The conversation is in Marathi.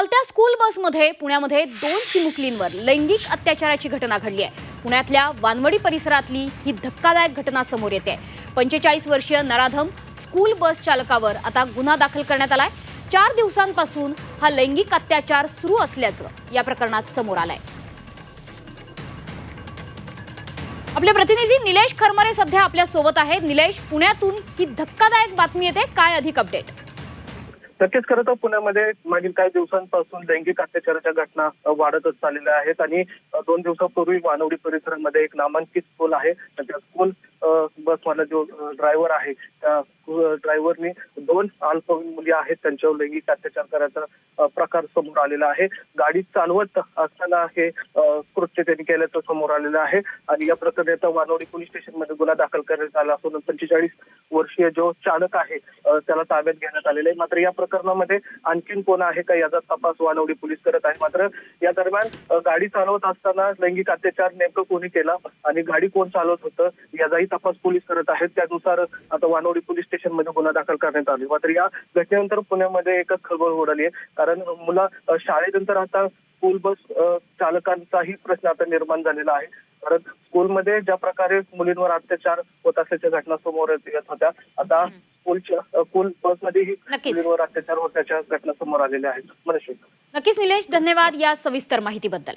चालत्या स्कूल बसमध्ये पुण्यामध्ये दोन चिमुकलींवर लैंगिक अत्याचाराची घटना घडली आहे. पुण्यातल्या वानवडी परिसरातली ही धक्कादायक घटना समोर येते. पंचेचाळीस वर्षीय नराधम स्कूल बस चालकावर आता गुन्हा दाखल करण्यात आलाय. चार दिवसांपासून हा लैंगिक अत्याचार सुरू असल्याचं या प्रकरणात समोर आलंय. आपले प्रतिनिधी निलेश खरमरे सध्या आपल्यासोबत आहेत. निलेश पुण्यातून ही धक्कादायक बातमी येते. काय अधिक अपडेट नक्कीच खरं तर पुण्यामध्ये मागील काही दिवसांपासून लैंगिक अत्याचाराच्या घटना वाढतच चाललेल्या आहेत आणि दोन दिवसापूर्वी वानवडी परिसरामध्ये एक नामांकित स्कूल आहे. त्या स्कूल बसवाला जो ड्रायव्हर आहे त्या ड्रायव्हरनी दोन अल्पवयीन मुली आहेत. त्यांच्यावर लैंगिक अत्याचार करायचा प्रकार समोर आलेला आहे. गाडी चालवत असताना हे कृत्य त्यांनी केल्याचं समोर आलेलं आहे. आणि या प्रकरणी आता वानवडी पोलीस स्टेशनमध्ये गुन्हा दाखल करण्यात आला असून पंचेचाळीस वर्षीय जो चालक आहे त्याला ताब्यात घेण्यात आलेलं आहे. मात्र या प्रकरणामध्ये आणखीन कोण आहे का याचा तपास वानवडी पोलीस करत आहे? मात्र या दरम्यान गाडी चालवत असताना लैंगिक अत्याचार नेमकं कोणी केला आणि गाडी कोण चालवत होतं याचाही तपास पोलीस करत आहेत. त्यानुसार आता वानवडी पोलीस स्टेशनमध्ये गुन्हा दाखल करण्यात आले मात्र या घटनेनंतर पुण्यामध्ये एकच खळबळ उडाली आहे. कारण मुला शाळेनंतर आता स्कूल बस चालकांचाही प्रश्न आता निर्माण झालेला आहे. कारण स्कूलमध्ये ज्या प्रकारे मुलींवर अत्याचार होत असल्याच्या घटना समोर येत होत्या आता स्कूलच्या स्कूल बसमध्येही नक्कीच. मुलींवर अत्याचार होत्याच्या घटना समोर आलेल्या आहेत. नक्कीच निलेश धन्यवाद या सविस्तर माहितीबद्दल.